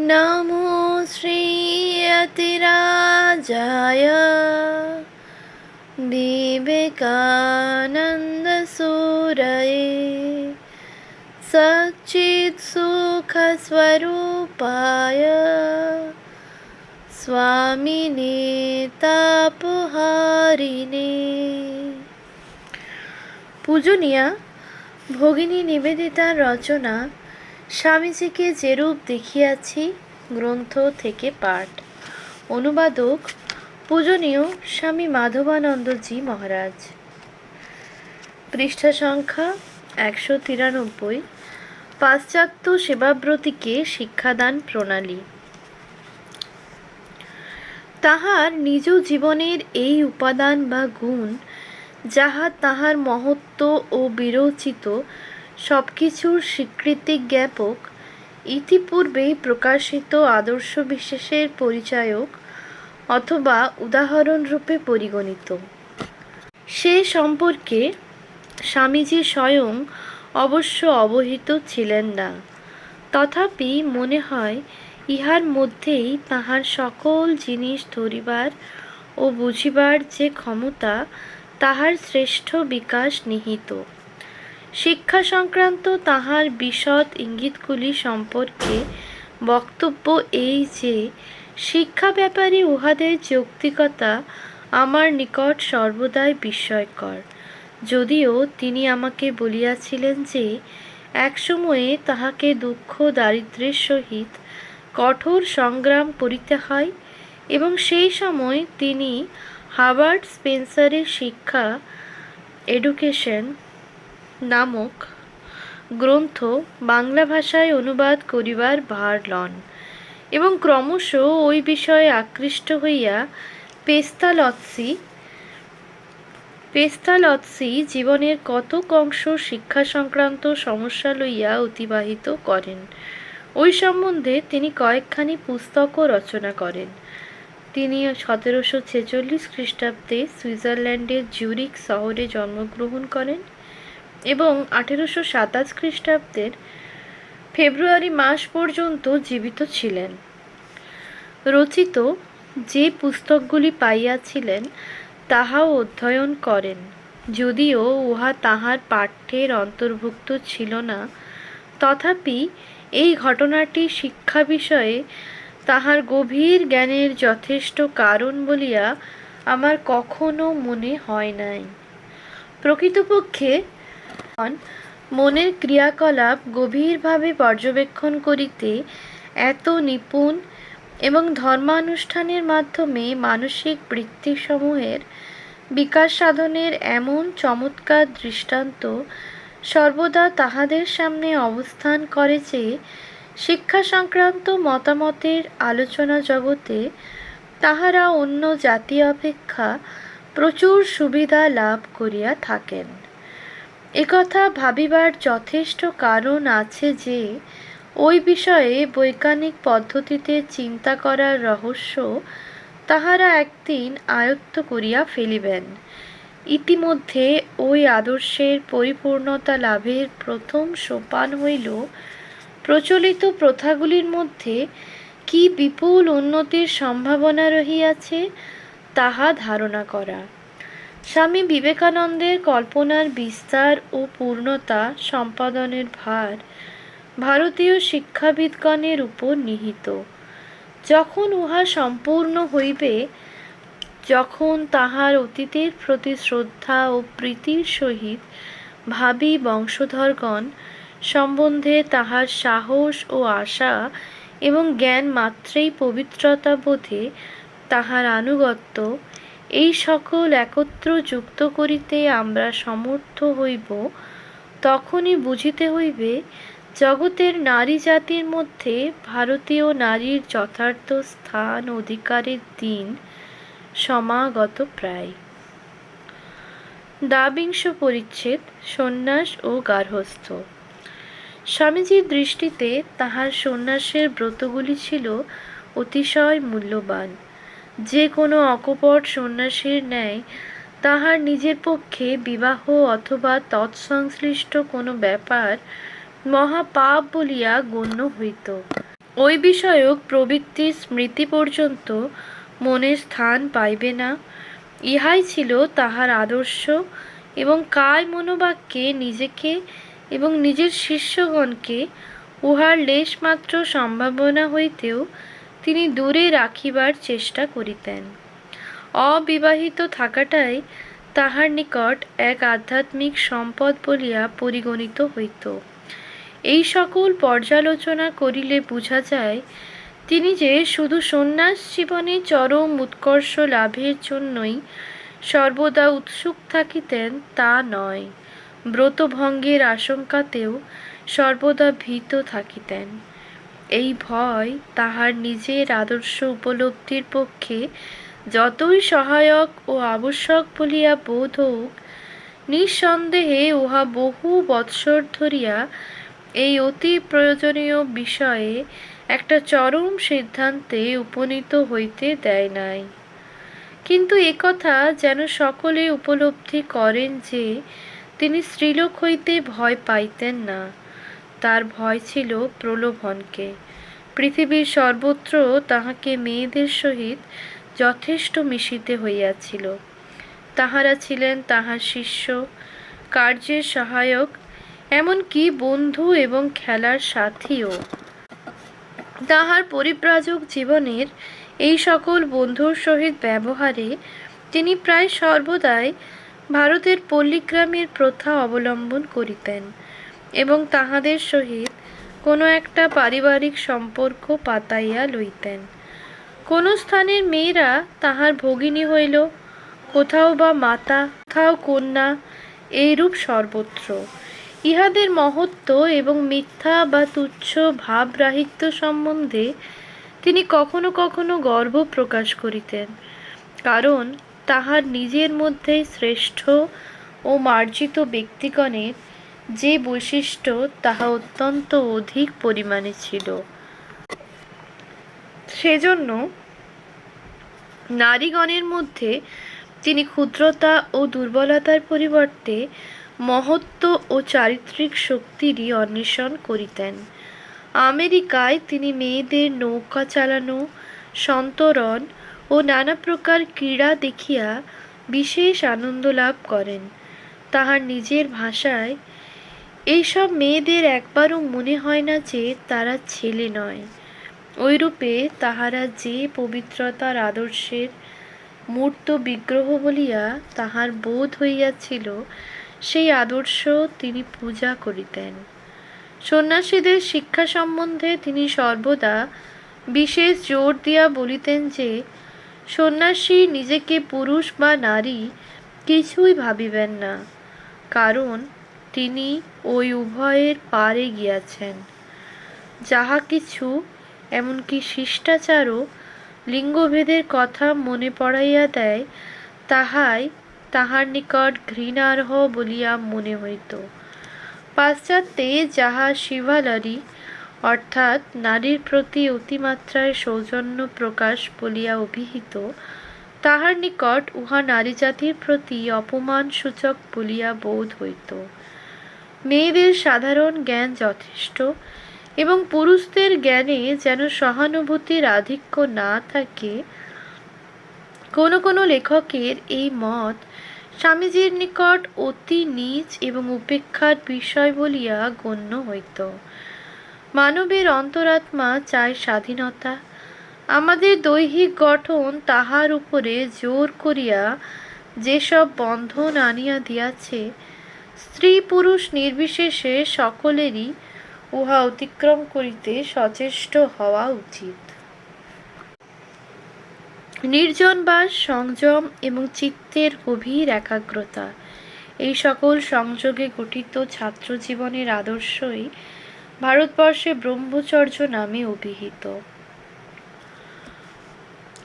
नमो श्रीयतिराजाय विवेकानन्दसूरये सच्चित्सुखस्वरूपाय स्वामिने তাপহারিণে পূজনীয়া ভগিনী নিবেদিতার রচনা স্বামীজিকে যেরূপ দেখিয়াছি, গ্রন্থ থেকে পাঠ। অনুবাদক, পূজনীয় স্বামী মাধবানন্দজি মহারাজ। পৃষ্ঠা সংখ্যা একশো তিরানব্বই। পাশ্চাত্য সেবাব্রতীকে শিক্ষাদান প্রণালী। তাহার নিজ জীবনের এই উপাদান বা গুণ, যাহা তাহার মহত্ব ও বিরচিত সব কিছুর স্বীকৃতি জ্ঞাপক, ইতিপূর্বেই প্রকাশিত আদর্শ বিশেষের পরিচায়ক অথবা উদাহরণরূপে পরিগণিত। সে সম্পর্কে স্বামীজি স্বয়ং অবশ্য অবহিত ছিলেন না। তথাপি মনে হয় ইহার মধ্যেই তাহার সকল জিনিস ধরিবার ও বুঝিবার যে ক্ষমতা তাহার শ্রেষ্ঠ বিকাশ নিহিত। শিক্ষা সংক্রান্ত তাহার বিশদ ইঙ্গিতগুলি সম্পর্কে বক্তব্য এই যে, শিক্ষা ব্যাপারে উহাদের যৌক্তিকতা আমার নিকট সর্বদাই বিস্ময়কর। যদিও তিনি আমাকে বলিয়াছিলেন যে, একসময়ে তাহাকে দুঃখ দারিদ্র্যের সহিত কঠোর সংগ্রাম করিতে হয় এবং সেই সময় তিনি হাবার্ড স্পেন্সারের শিক্ষা, এডুকেশন নামক গ্রন্থ বাংলা ভাষায় অনুবাদ করিবার ভার লন এবং ক্রমশ ওই বিষয়ে আকৃষ্ট হইয়া পেস্তালৎসি পেস্তালৎসি জীবনের কতক অংশ শিক্ষা সংক্রান্ত সমস্যা লইয়া অতিবাহিত করেন। ওই সম্বন্ধে তিনি কয়েকখানি পুস্তকও রচনা করেন। তিনি সতেরোশো ছেচল্লিশ খ্রিস্টাব্দে সুইজারল্যান্ডের জুরিক শহরে জন্মগ্রহণ করেন। এবং আঠেরোশো সাতাশ খ্রিস্টাব্দের ফেব্রুয়ারি মাস পর্যন্ত জীবিত ছিলেন। রচিত যে পুস্তকগুলি পাইয়াছিলেন, তাহাও অধ্যয়ন করেন। যদিও উহা তাহার পাঠ্যের অন্তর্ভুক্ত ছিল না, তথাপি এই ঘটনাটি শিক্ষা বিষয়ে তাহার গভীর জ্ঞানের যথেষ্ট কারণ বলিয়া আমার কখনো মনে হয় নাই। প্রকৃতপক্ষে মনের ক্রিয়াকলাপ গভীরভাবে পর্যবেক্ষণ করিতে এত নিপুণ এবং ধর্মানুষ্ঠানের মাধ্যমে মানসিক বৃত্তিসমূহের বিকাশ সাধনের এমন চমৎকার দৃষ্টান্ত সর্বদা তাহাদের সামনে অবস্থান করে যে শিক্ষা সংক্রান্ত মতামতের আলোচনা জগতে তাহারা অন্য জাতি অপেক্ষা প্রচুর সুবিধা লাভ করিয়া থাকেন। একথা ভাবিবার যথেষ্ট কারণ আছে যে, ওই বিষয়ে বৈজ্ঞানিক পদ্ধতিতে চিন্তা করার রহস্য তাহারা একদিন আয়ত্ত করিয়া ফেলিবেন। ইতিমধ্যে ওই আদর্শের পরিপূর্ণতা লাভের প্রথম সোপান হইল, প্রচলিত প্রথাগুলির মধ্যে কি বিপুল উন্নতির সম্ভাবনা রহিয়াছে তাহা ধারণা করা। স্বামী বিবেকানন্দের কল্পনার বিস্তার ও পূর্ণতা সম্পাদনের ভার ভারতীয় শিক্ষাবিদগণের উপর নিহিত। যখন উহা সম্পূর্ণ হইবে, যখন তাহার অতীতের প্রতি শ্রদ্ধা ও প্রীতির সহিত ভাবি বংশধরগণ সম্বন্ধে তাহার সাহস ও আশা এবং জ্ঞান মাত্রেই পবিত্রতা বোধে তাহার আনুগত্য এই সকল একত্র যুক্ত করিতে আমরা সমর্থ হইব, তখনই বুঝিতে হইবে, জগতের নারী জাতির মধ্যে ভারতীয় নারীর যথার্থ স্থান অধিকারের দিন সমাগত প্রায়। দ্বাবিংশ পরিচ্ছেদ, সন্ন্যাস ও গার্হস্থ্য স্বামীজির দৃষ্টিতে তাহার সন্ন্যাসের ব্রতগুলি ছিল অতিশয় মূল্যবান। যে কোনো অকপট সন্ন্যাসীর ন্যায় তাহার নিজের পক্ষে বিবাহ অথবা তৎসংশ্লিষ্ট কোনো ব্যাপার মহাপাপ বলিয়া গণ্য হইত। ওই বিষয়ক প্রবৃত্তির স্মৃতি পর্যন্ত মনে স্থান পাইবে না। ইহাই ছিল তাহার আদর্শ এবং কায় মনোবাক্যে নিজেকে এবং নিজের শিষ্যগণকে উহার লেশমাত্র সম্ভাবনা হইতেও তিনি দূরে রাখিবার চেষ্টা করিতেন। অবিবাহিত থাকাটাই তাহার নিকট এক আধ্যাত্মিক সম্পদ বলিয়া পরিগণিত হইত। এই সকল পর্যালোচনা করিলে বুঝা যায়, তিনি যে শুধু সন্ন্যাস জীবনে চরম উৎকর্ষ লাভের জন্যই সর্বদা উৎসুক থাকিতেন তা নয়, ব্রতভঙ্গের আশঙ্কাতেও সর্বদা ভীত থাকিতেন। এই ভয় তাহার নিজের আদর্শ উপলব্ধির পক্ষে যতই সহায়ক ও আবশ্যক বলিয়া বোধ হোক, নিঃসন্দেহে উহা বহু বৎসর ধরিয়া এই অতি প্রয়োজনীয় বিষয়ে একটা চরম সিদ্ধান্তে উপনীত হইতে দেয় নাই। কিন্তু একথা যেন সকলে উপলব্ধি করেন যে, তিনি স্ত্রীলোক হইতে ভয় পাইতেন না। তার ভয় ছিল প্রলোভনকে। পৃথিবীর সর্বত্র তাহাকে মেয়েদের সহিত যথেষ্ট মিশিতে হইয়াছিল। তাহারা ছিলেন তাহার শিষ্য, কার্যের সহায়ক এমনকি বন্ধু এবং খেলার সাথীও। তাহার পরিব্রাজক জীবনের এই সকল বন্ধুর সহিত ব্যবহারে তিনি প্রায় সর্বদাই ভারতের পল্লীগ্রামের প্রথা অবলম্বন করিতেন। এবং তাহাদের সহিত কোনো একটা পারিবারিক সম্পর্ক পাতাইয়া লইতেন। কোনো স্থানের মেয়েরা তাহার ভগিনী হইল, কোথাও বা মাতা, কোথাও কন্যা, এইরূপ সর্বত্র। ইহাদের মহত্ব এবং মিথ্যা বা তুচ্ছ ভাবরাহিত্য সম্বন্ধে তিনি কখনো কখনো গর্ব প্রকাশ করিতেন, কারণ তাহার নিজের মধ্যেই শ্রেষ্ঠ ও মার্জিত ব্যক্তিগণের যে বৈশিষ্ট্য তাহা অত্যন্ত অধিক পরিমাণে ছিল। সেজন্য নারীগণের মধ্যে তিনি ক্ষুদ্রতা ও দুর্বলতার পরিবর্তে মহত্ব ও চারিত্রিক শক্তিরই অন্বেষণ করিতেন। আমেরিকায় তিনি মেয়েদের নৌকা চালানো, সন্তরণ ও নানা প্রকার ক্রীড়া দেখিয়া বিশেষ আনন্দ লাভ করেন। তাহার নিজের ভাষায় এইসব মেয়েদের একবারও মনে হয় না যে তারা ছেলে নয়। ওইরূপে তাহারা যে পবিত্রতার আদর্শের মূর্ত বিগ্রহ বলিয়া তাহার বোধ হইয়াছিল, সেই আদর্শ তিনি পূজা করিতেন। সন্ন্যাসীদের শিক্ষা সম্বন্ধে তিনি সর্বদা বিশেষ জোর দিয়া বলিতেন যে, সন্ন্যাসী নিজেকে পুরুষ বা নারী কিছুই ভাবিবেন না। কারণ তিনি ওই উভয়ের পারে গিয়াছেন। যাহা কিছু, এমনকি শিষ্টাচারও লিঙ্গভেদের কথা মনে পড়াইয়া দেয়, তাহাই তাহার নিকট ঘৃণার্হ বলিয়া মনে হইত। পাশ্চাত্যে যাহা শিভালারি অর্থাৎ নারীর প্রতি অতিমাত্রায় সৌজন্য প্রকাশ বলিয়া অভিহিত, তাহার নিকট উহা নারী জাতির প্রতি অপমানসূচক বলিয়া বোধ হইত। মেয়েদের সাধারণ জ্ঞান যথেষ্ট এবং পুরুষদের জ্ঞানে যেন সহানুভূতির আধিক্য না থাকে, কোনো কোনো লেখকের এই মত, স্বামীজির নিকট অতি নীচ এবং উপেক্ষার বিষয় বলিয়া গণ্য হইত। মানবের অন্তরাত্মা চায় স্বাধীনতা। আমাদের দৈহিক গঠন তাহার উপরে জোর করিয়া যেসব বন্ধন আনিয়া দিয়াছে স্ত্রী পুরুষ নির্বিশেষে সকলেরই উহা অতিক্রম করিতে সচেষ্ট হওয়া উচিত। নির্জন বাস, সংযম এবং চিত্তের গভীর একাগ্রতা, এই সকল সংযোগে গঠিত ছাত্র জীবনের আদর্শই ভারতবর্ষে ব্রহ্মচর্য নামে অভিহিত।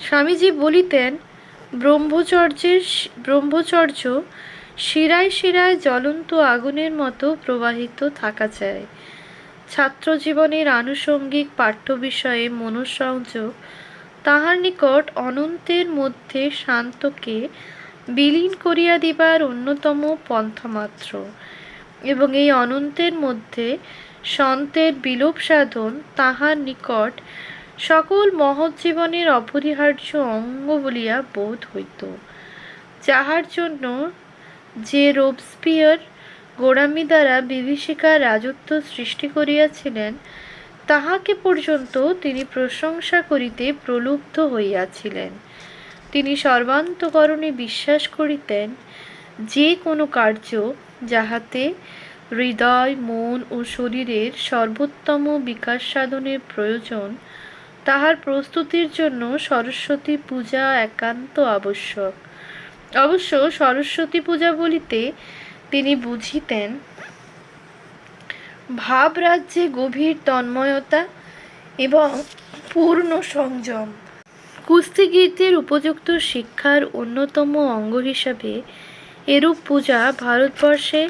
স্বামীজি বলিতেন, ব্রহ্মচর্যের ব্রহ্মচর্য শিরায় শিরায় জ্বলন্ত আগুনের মতো প্রবাহিত থাকা চায় ছাত্র জীবনের আনুষঙ্গিক পাঠ্য বিষয়ে মনঃসংযোগ, তাহার নিকট অনন্তের মধ্যে শান্তকে বিলীন করিয়া দিবার অন্যতম পন্থা মাত্র এবং এই অনন্তের মধ্যে সন্তের বিলোপ সাধন তাহার নিকট সকল মহৎ জীবনের অপরিহার্য অঙ্গ বলিয়া বোধ হইত, যাহার জন্য যে রোবস্পিয়ার গোড়ামি দ্বারা বিভীষিকার রাজত্ব সৃষ্টি করিয়াছিলেন, তাহাকে পর্যন্ত তিনি প্রশংসা করিতে প্রলুব্ধ হইয়াছিলেন। তিনি সর্বান্তকরণে বিশ্বাস করিতেন যে কোনো কার্য যাহাতে হৃদয়, মন ও শরীরের সর্বোত্তম বিকাশ সাধনের প্রয়োজন, তাহার প্রস্তুতির জন্য সরস্বতী পূজা একান্ত আবশ্যক। অবশ্য সরস্বতী পূজা বলিতে তিনি বুঝিতেন ভাবরাজ্যে গভীর তন্ময়তা এবং পূর্ণ সংযম। কুস্তিগীরদের উপযুক্ত শিক্ষার অন্যতম অঙ্গ হিসাবে এরূপ পূজা ভারতবর্ষে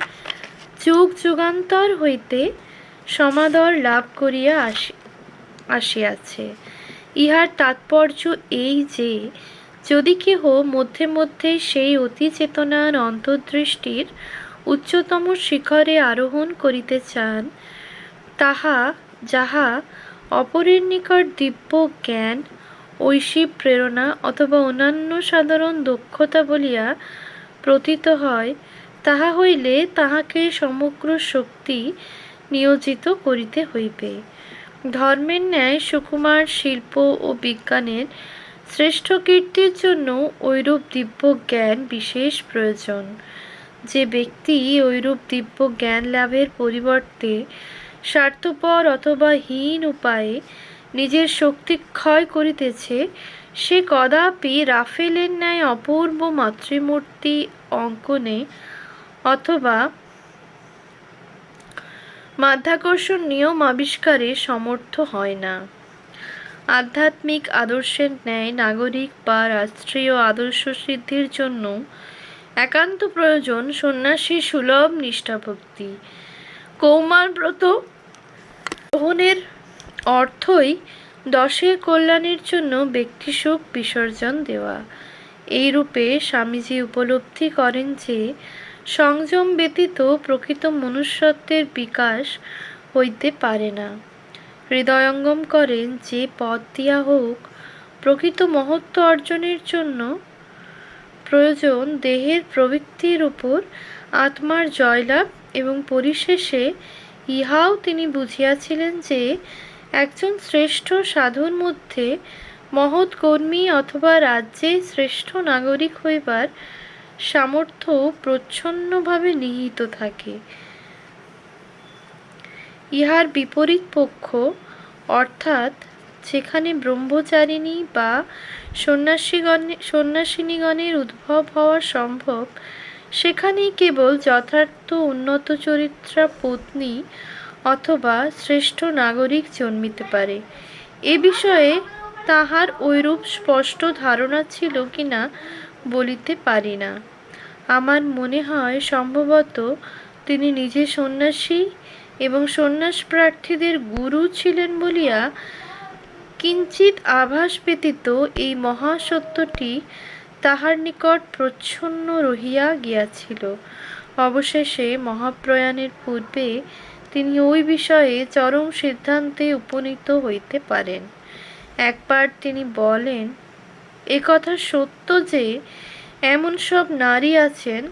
যুগ যুগান্তর হইতে সমাদর লাভ করিয়া আসি, আসিয়াছে। ইহার তাৎপর্য এই যে যদি কেহ মধ্যে মধ্যে সেই অতি চেতনার অন্তর্দৃষ্টির উচ্চতম শিখরে আরোহণ করিতে চান, তাহা যাহা অপরের নিকট দিব্য জ্ঞান, ঐশী প্রেরণা অথবা অন্যান্য সাধারণ দক্ষতা বলিয়া প্রতীত হয়, তাহা হইলে তাহাকে সমগ্র শক্তি নিয়োজিত করিতে হইবে। ধর্মের ন্যায় সুকুমার শিল্প ও বিজ্ঞানের শ্রেষ্ঠ কীর্তির জন্য ঐরূপ দিব্য জ্ঞান বিশেষ প্রয়োজন। যে ব্যক্তি ঐরূপ দিব্য জ্ঞান লাভের পরিবর্তে স্বার্থপর অথবা হীন উপায়ে নিজের শক্তি ক্ষয় করিতেছে, সে কদাপি রাফেলের ন্যায় অপূর্ব মাতৃমূর্তি অঙ্কনে অথবা মাধ্যাকর্ষণ নিয়ম আবিষ্কারে সমর্থ হয় না। আধ্যাত্মিক আদর্শের ন্যায় নাগরিক বা রাষ্ট্রীয় আদর্শ সিদ্ধির জন্য একান্ত প্রয়োজন সন্ন্যাসী সুলভ নিষ্ঠাভক্তি। কৌমারব্রত গ্রহণের অর্থই দশের কল্যাণের জন্য ব্যক্তিসুখ বিসর্জন দেওয়া। এই রূপে স্বামীজি উপলব্ধি করেন যে, সংযম ব্যতীত প্রকৃত মনুষ্যত্বের বিকাশ হইতে পারে না। হৃদয়ঙ্গম করেন যে পথ দিয়া হোক, প্রকৃত মহত্ব অর্জনের জন্য প্রয়োজন দেহের প্রবৃত্তির উপর আত্মার জয়লাভ এবং পরিশেষে ইহাও তিনি বুঝিয়াছিলেন যে একজন শ্রেষ্ঠ সাধুর মধ্যে মহৎ কর্মী অথবা রাজ্যে শ্রেষ্ঠ নাগরিক হইবার সামর্থ্য প্রচ্ছন্নভাবে নিহিত থাকে। ইহার বিপরীত পক্ষ, অর্থাৎ যেখানে ব্রহ্মচারিণী বা সন্ন্যাসীগণে সন্ন্যাসিনীগণের উদ্ভব হওয়া সম্ভব, সেখানেই কেবল যথার্থ উন্নত চরিত্রা পত্নী অথবা শ্রেষ্ঠ নাগরিক জন্মিতে পারে। এ বিষয়ে তাহার ঐরূপ স্পষ্ট ধারণা ছিল কিনা বলিতে পারি না। আমার মনে হয় সম্ভবত তিনি নিজে সন্ন্যাসী এবং সন্ন্যাস প্রার্থীদের গুরু ছিলেন বলিয়া কিঞ্চিত আভাস ব্যতীত এই মহাসত্যটি তাহার নিকট প্রচ্ছন্ন রহিয়া গিয়াছিল। অবশেষে মহাপ্রয়াণের পূর্বে তিনি ওই বিষয়ে চরম সিদ্ধান্তে উপনীত হইতে পারেন। একবার তিনি বলেন একথা সত্য যে, এমন সব নারী আছেন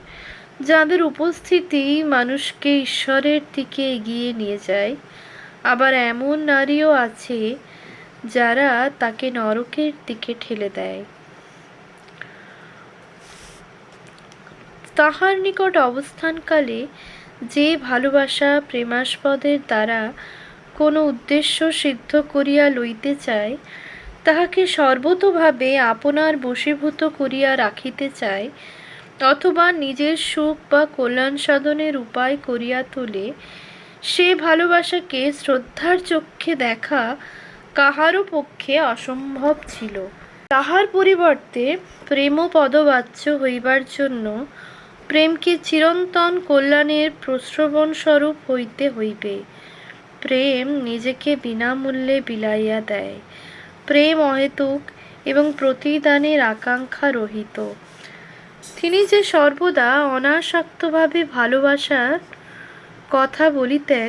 যাদের উপস্থিতি মানুষকে ঈশ্বরের দিকে এগিয়ে নিয়ে যায়, আবার এমন নারীও আছে যারা তাকে নরকের দিকে ঠেলে দেয়। তাহার নিকট অবস্থানকালে যে ভালোবাসা প্রেমাস্পদের দ্বারা কোনো উদ্দেশ্য সিদ্ধ করিয়া লইতে চায়, তাহাকে সর্বতোভাবে আপনার বশীভূত করিয়া রাখিতে চায় অথবা নিজের সুখ বা কল্যাণ সাধনের উপায় করিয়া তোলে, সে ভালোবাসাকে শ্রদ্ধার চক্ষে দেখা কাহারও পক্ষে অসম্ভব ছিল। তাহার পরিবর্তে প্রেম পদবাচ্য হইবার জন্য প্রেমকে চিরন্তন কল্যাণের প্রশ্রবণ স্বরূপ হইতে হইবে। প্রেম নিজেকে বিনামূল্যে বিলাইয়া দেয়। প্রেম অহেতুক এবং প্রতিদানের আকাঙ্ক্ষা রহিত। তিনি যে সর্বদা অনাসক্তভাবে ভালোবাসার কথা বলিতেন,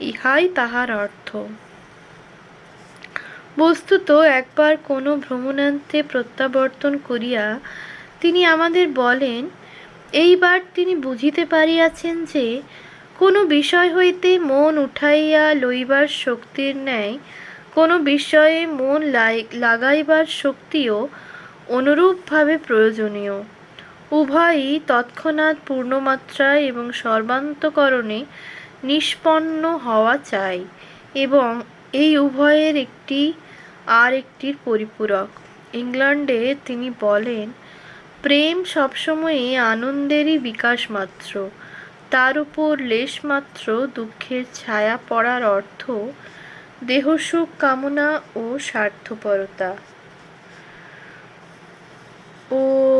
ইহাই তাহার অর্থ। বস্তুত একবার কোনো ভ্রমণান্তে প্রত্যাবর্তন করিয়া তিনি আমাদের বলেন, এইবার তিনি বুঝিতে পারিয়াছেন যে কোনো বিষয় হইতে মন উঠাইয়া লইবার শক্তির ন্যায়, কোনো বিষয়ে মন লাগাইবার শক্তিও অনুরূপভাবে প্রয়োজনীয়। উভয়ই তৎক্ষণাৎ পূর্ণমাত্রায় এবং সর্বান্তকরণে নিষ্পন্ন হওয়া চাই এবং এই উভয়ের একটি আর একটির পরিপূরক। ইংল্যান্ডে তিনি বলেন, প্রেম সবসময়ই আনন্দেরই বিকাশ মাত্র তার উপর লেশমাত্র দুঃখের ছায়া পড়ার অর্থ দেহসুখ কামনা ও স্বার্থপরতা। ওম